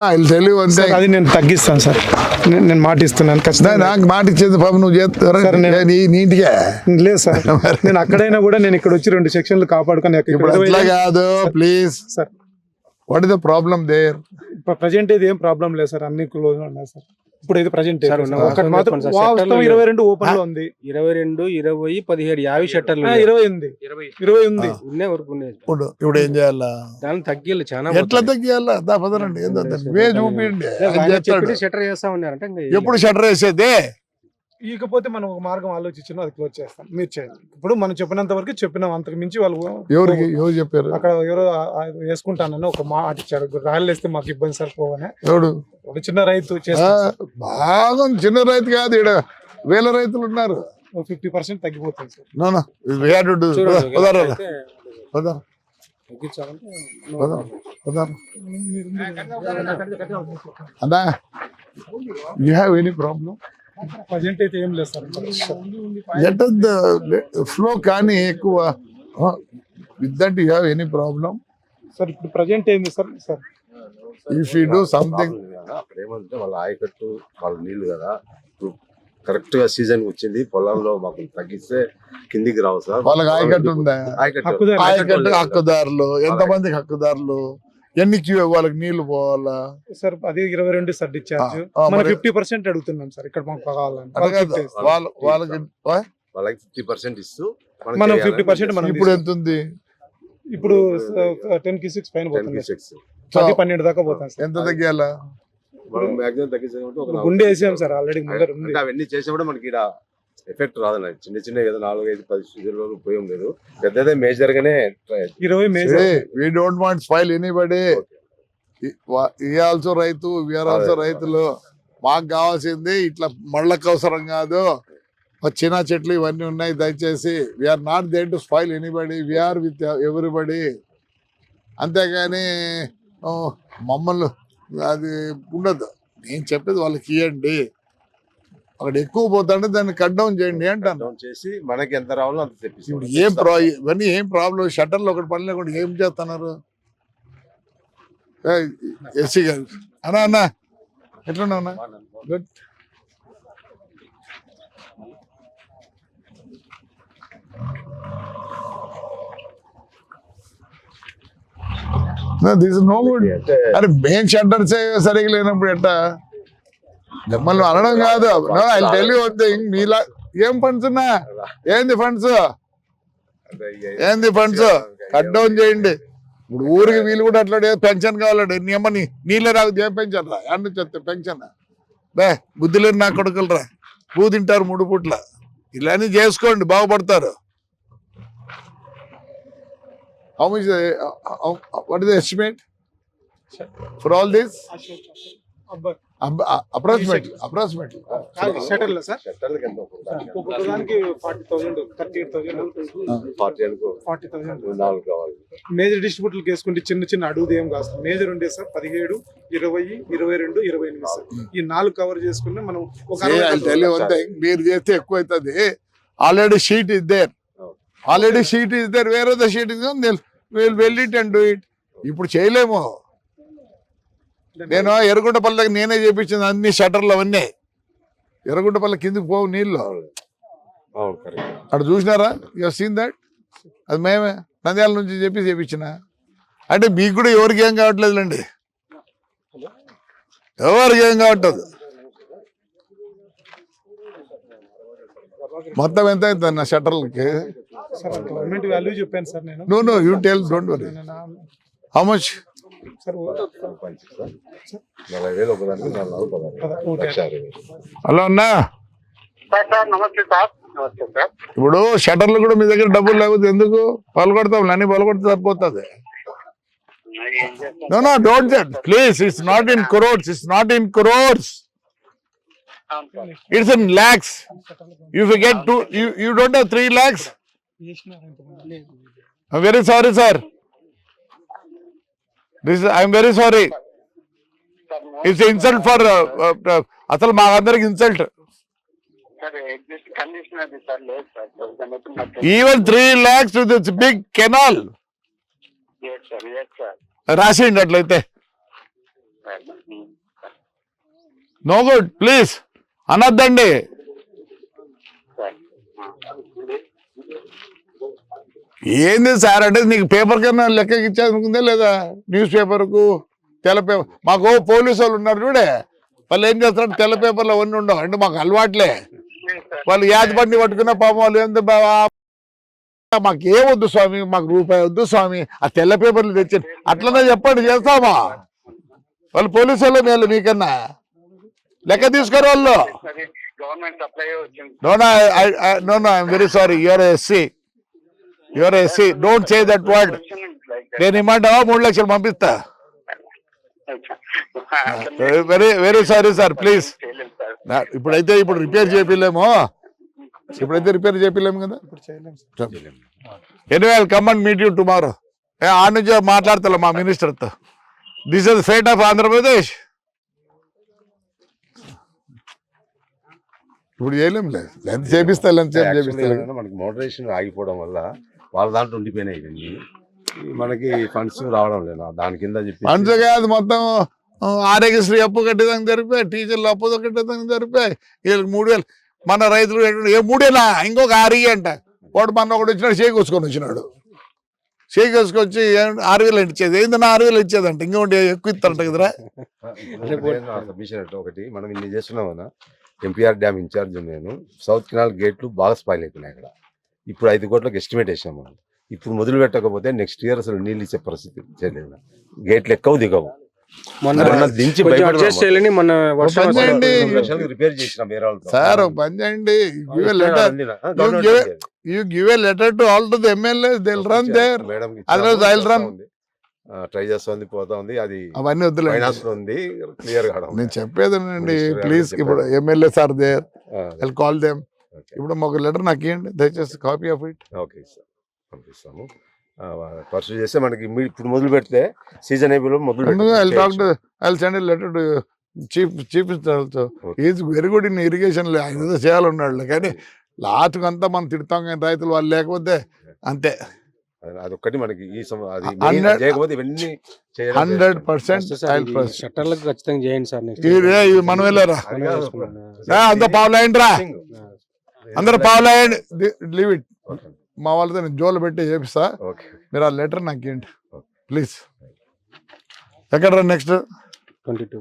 అది నేను తగ్గిస్తాను సార్. నేను- మాట ఇస్తున్నాను ఖచ్చితంగా. నాకు మాట ఇచ్చేది పాప నువ్వు చేస్తారా నీటిగా లేదు సార్. నేను అక్కడైనా కూడా నేను ఇక్కడ వచ్చి రెండు సెక్షన్లు కాపాడుకొని ఇప్పుడు కాదు please. Sir. What is the problem there present అయితే ఏం ప్రాబ్లం లేదు సార్ అన్ని క్లోజ్ ఉన్నాయి సార్. ఇప్పుడు అయితే ప్రజెంట్ సార్, ఉన్న ఒకటి మాత్రం వాస్తవం ఇరవై రెండు ఓపెన్లో ఉంది. ఇరవై రెండు ఇరవై పదిహేడు యాభై షట్టర్లు ఆ, ఇరవై ఉంది. ఇరవై. ఇరవై ఉంది. ఉన్నే వరకు ఉన్నాయి. ఇప్పుడు ఇప్పుడు ఏం చేయాలా? దాని తగ్గిళ్ళు చాలా ఎట్లా తగ్గియాలా? దా పదరండి ఏందో వే చూపించండి. షట్టర్ చేస్తా ఉన్నారంటే ఇంకా ఎప్పుడు షటర్ వేసేది? ఇకపోతే మనం ఒక మార్గం ఆలోచించిన అది క్లోజ్ చేస్తాం. మీరు చేయండి. ఇప్పుడు మనం చెప్పినంత వరకు చెప్పినాం అంతకు మించి వాళ్ళు ఎవరికి? ఎవరు చెప్పారు? అక్కడ ఎవరో వేసుకుంటానని ఒక మాట ఇచ్చాడు రాయలు వేస్తే మాకు ఇబ్బంది సార్ పోవనే ఎవడు? ఒక చిన్న రైతు బాగా. చిన్న రైతు కాదు ఇక్కడ వేల రైతులు ఉన్నారు. ఫిఫ్టీ పర్సెంట్ తగ్గిపోతుంది సార్. అన్నా you have any problem present అయితే ఏం లేదు సార్. ఎట్ ద ఫ్లో కానీ ఎక్కువ with that you have any problem sir ఇప్పుడు ప్రజెంట్ ఏంది sir? Sir. If you do something అక్కడ ఏమంటే వాళ్ళ ఆయకట్టు వాళ్ళ నీళ్ళు కదా. కరెక్ట్గా సీజన్ వచ్చింది పొలంలో మాకు తగ్గిస్తే కిందికి రావు సార్. వాళ్ళకి ఆయకట్టు ఉందా. ఆయకట్టు హక్కుదారులు. ఎంతమందికి హక్కుదారులు? ఎన్ని వాళ్ళకి నీళ్ళు పోవాలా? సార్ అది ఇరవై రెండు సార్ డిశ్చార్జ్ మనం ఫిఫ్టీ పర్సెంట్ అడుగుతున్నాం సార్ ఇక్కడ మాకు కావాలని. వాళ్ళకి 50 వాళ్ళ వాళ్ళకి ఫిఫ్టీ పర్సెంట్ ఇస్తూ మనం ఫిఫ్టీ పర్సెంట్ మనం ఇప్పుడు ఎంత ఉంది ఇప్పుడు టెన్కి సిక్స్ పైన పోతుంది. పది పన్నెండు దాకా పోతాం సార్. ఎంత తగ్గాలా? గుండె వేసాం సార్ ఆల్రెడీ ముందర ఉంది. అంటే అవన్నీ కూడా మనకి ఎఫెక్ట్ రాదన్న. చిన్న చిన్న కదా నాలుగు ఐదు పది సీజన్లో ఉపయోగం లేదు. పెద్దదే మేజర్ గానే. ఇరవై major we don't want spoil anybody ఈ ఆల్సో రైతు వీఆర్ ఆల్సో. రైతులు. మాకు కావాల్సింది ఇట్లా మళ్ళకు అవసరం కాదు. చిన్న చెట్లు ఇవన్నీ ఉన్నాయి దయచేసి. We're not there to spoil anybody we're with everybody అంతేగాని మమ్మల్ని అది ఉండదు. నేను చెప్పేది వాళ్ళకి ఇవ్వండి అక్కడ ఎక్కువ పోతుంటే దాన్ని కట్ డౌన్ చేయండి అంటాను. చేసి మనకి ఎంత రావాలో అంత తెప్పిస్తాం. ఇప్పుడు ఏం ప్రా ఇవన్నీ ఏం ప్రాబ్లం షట్టర్లు ఒకటి పని లేకుండా ఏం చేస్తున్నారు? ఎస్సీ గారు. అన్నా అన్నా ఎట్లున్నా అన్నా? గుడ్ దిస్ నో గుడ్ అరే మెయిన్ షట్టర్స్ సరిగా లేనప్పుడు ఎట్టా? మిమ్మల్ని అనడం కాదు. ఐ టెల్ యూ థింగ్ మీలా ఏం ఫండ్స్ ఉన్నా ఏంది ఫండ్స్ ఏంది ఫండ్స్ కట్ డౌన్ చేయండి. ఇప్పుడు ఊరికి వీళ్ళు కూడా అట్లా పెన్షన్ కావాలండి నీ అమ్మ నీళ్ళే రాదు ఏం పెన్షన్ రా? అన్ని చెప్తే పెన్షన్ బే బుద్ధి లేని నా కొడుకులు రా. పూ తింటారు మూడు పూట్ల. ఇలానే చేసుకోండి. బాగుపడతారు. How much what is estimate for all this approximate approximate షటర్లో sir? ఒక్కొక్క దానికి నాలుగు కావాలి. మేజర్ డిస్ట్రిబ్యూటర్లు వేసుకుంటే చిన్న చిన్న అడుగుది ఏం కాదు మేజర్ ఉండే సార్ పదిహేడు ఇరవై ఇరవై రెండు ఇరవై ఎనిమిది సార్. ఈ నాలుగు కవర్ చేసుకుంటే మనం ఒక అరవై I tell you one thing మీరు చేస్తే ఎక్కువ అవుతుంది already sheet is there already sheet is there వేరే the sheet is will well it and do it ఇప్పుడు చేయలేము. నేను ఎర్రగుంటపల్లి దగ్గర నేనే చేపించింది అన్ని షటర్లు అవన్నీ. ఎర్రగుంటపల్లి కిందికి పోవు నీళ్ళు. అక్కడ చూసినారా? యూ సీన్ దట్ అది మేమే. నంద్యాల నుంచి చెప్పి చేపించిన. అంటే మీకు కూడా ఎవరికి ఏం కావట్లేదులేండి ఎవరికి ఏం కావట్లేదు. మొత్తం ఎంత అవుతుంది నా షట్టర్లకి సార్ గవర్నమెంట్ వాల్యూ చెప్పాను సార్ నేను. No no you tell don't worry how much hello అన్నా. సార్ సార్ నమస్తే సార్. నమస్తే సార్. ఇప్పుడు షట్టర్లు కూడా మీ దగ్గర డబ్బులు లేకపోతే ఎందుకు? పలకొడతాం అన్ని పలకొడితే సరిపోతుంది. No no don't please it's not in crores it's not in crores it's in lakhs you get two you don't have three. I'm very sorry sir this I'm very sorry it's insult for అసలు మా అందరికి insult even three lakhs this big canal రాసేయండి అట్లయితే. No good please అనొద్దండి. ఏంది sir అంటే నీకు paper కన్నా లెక్కకి ఇచ్చేది లేదా? న్యూస్ పేపర్కు తెల్ల పేపర్ మాకు పోలీసు వాళ్ళు ఉన్నారు చూడే. వాళ్ళు ఏం చేస్తారు తెల్ల పేపర్లో అవన్నీ ఉండవు. అంటే మాకు అలవాట్లే. వాళ్ళు యాది పట్టుకున్న పాపం వాళ్ళు ఏంది బావా మాకు ఏం వద్దు స్వామి మాకు రూపాయి వద్దు స్వామి. ఆ తెల్ల పేపర్లు తెచ్చి అట్లనే చెప్పండి చేస్తామా? వాళ్ళు పోలీసు వాళ్ళు మేలు మీకన్నా. లెక్క తీసుకోరు వాళ్ళు. అది గవర్నమెంట్ సప్లై వచ్చింది. No no no no I'm very sorry your SC your SC don't say that word నేను ఇమ్మంటావా మూడు లక్షలు పంపిస్తా. Very very sorry sir please ఇప్పుడైతే ఇప్పుడు రిపేర్ చేపిలేమో ఇప్పుడైతే రిపేర్ చేపిలేము కదా. ఇప్పుడు చేయలేం sir anyway come and meet you tomorrow ఆ నుంచి మాట్లాడతా మా మినిస్టర్తో. This is fate of Andhra Pradesh ఇప్పుడు ఎంత చేపిస్తా ఎంత సేపు Actually చేపిస్తా మనకి మోడరేషన్ ఆగిపోవడం వల్ల వాళ్ళ దాంట్లో ఉండిపోయినాయి ఇవన్నీ మనకి ఫండ్స్ రావడం లేదు. దాని కింద చెప్పి అంతే కాదు మొత్తం ఆరోగ్యశ్రీ అప్పు కట్టేదానికి జరిపాయి టీచర్లు అప్పు కట్టేదానికి జరిపాయి. వీళ్ళకి మూడు వేలు. మన రైతులు ఏ మూడేనా ఇంకొక ఆరు అంట. వాడు మన ఒకటి వచ్చినాడు షేక్ వేసుకొని వచ్చినాడు. షేక్ వేసుకొచ్చి ఏం- ఆరు వేలు ఇచ్చేది. ఏందన్నా ఆరు వేలు ఇచ్చేదంట? ఇంకొకటి ఎక్కువ ఇస్తారంట కదరా? సబ్మిషన్ అంటే ఒకటి మనం ఇన్ని చేస్తున్నాం ఎంపీఆర్ డ్యామ్ ఇన్ఛార్జ్ నేను. సౌత్ కెనాల్ గేట్లు బాగా స్పాయిల్ అయిపోయినాయి అక్కడ. ఇప్పుడు ఐదు కోట్లకు ఎస్టిమేట్ వేసాం మనం. ఇప్పుడు మొదలు పెట్టకపోతే నెక్స్ట్ ఇయర్ అసలు నీళ్ళు ఇచ్చే పరిస్థితి చేయలేదు. గేట్లు ఎక్కువ దిగవు. దించి రిపేర్. సార్ పని చేయండి. Give a letter. You give a to all to the MLA Dil రన్ దేర్. ట్రై చేస్తుంది పోతా ఉంది. అది అవన్నీ ఉంది. క్లియర్ కావడం నేను గారు ప్లీజ్. ఇప్పుడు MLA sir there call them. ఇప్పుడు ఒక లెటర్ నాకు ఇవ్వండి దయచేసి copy of it okay sir పంపిస్తాము పర్సూ చేస్తే మనకి ఇప్పుడు మొదలు పెడితే సీజన్ అయిపోయి మొదలు ఐ టాక్ టు పెట్టచ్చు. I send letter to chief chief. Is very good in irrigation ఆయన ఏదో చేయాలన్నాడు కానీ లాస్ట్కి అంతా మనం తిడతాం కానీ రైతులు వాళ్ళు లేకపోతే అంతే అది- అదొక్కటి మనకి ఈ హండ్రెడ్-. పర్సెంట్ షట్టర్లకు ఖచ్చితంగా చేయండి సార్ మనం వెళ్ళారా. అంత పావులాయండి రా Thing. అందరు పావులాయండి లీవ్ ఇట్. మా వాళ్ళతో నేను జోలు పెట్టి చేపిస్తా. ఓకే మీరు ఆ లెటర్ నాకు ఇవ్వండి ప్లీజ్ ఎక్కడ నెక్స్ట్ ట్వంటీ టూ.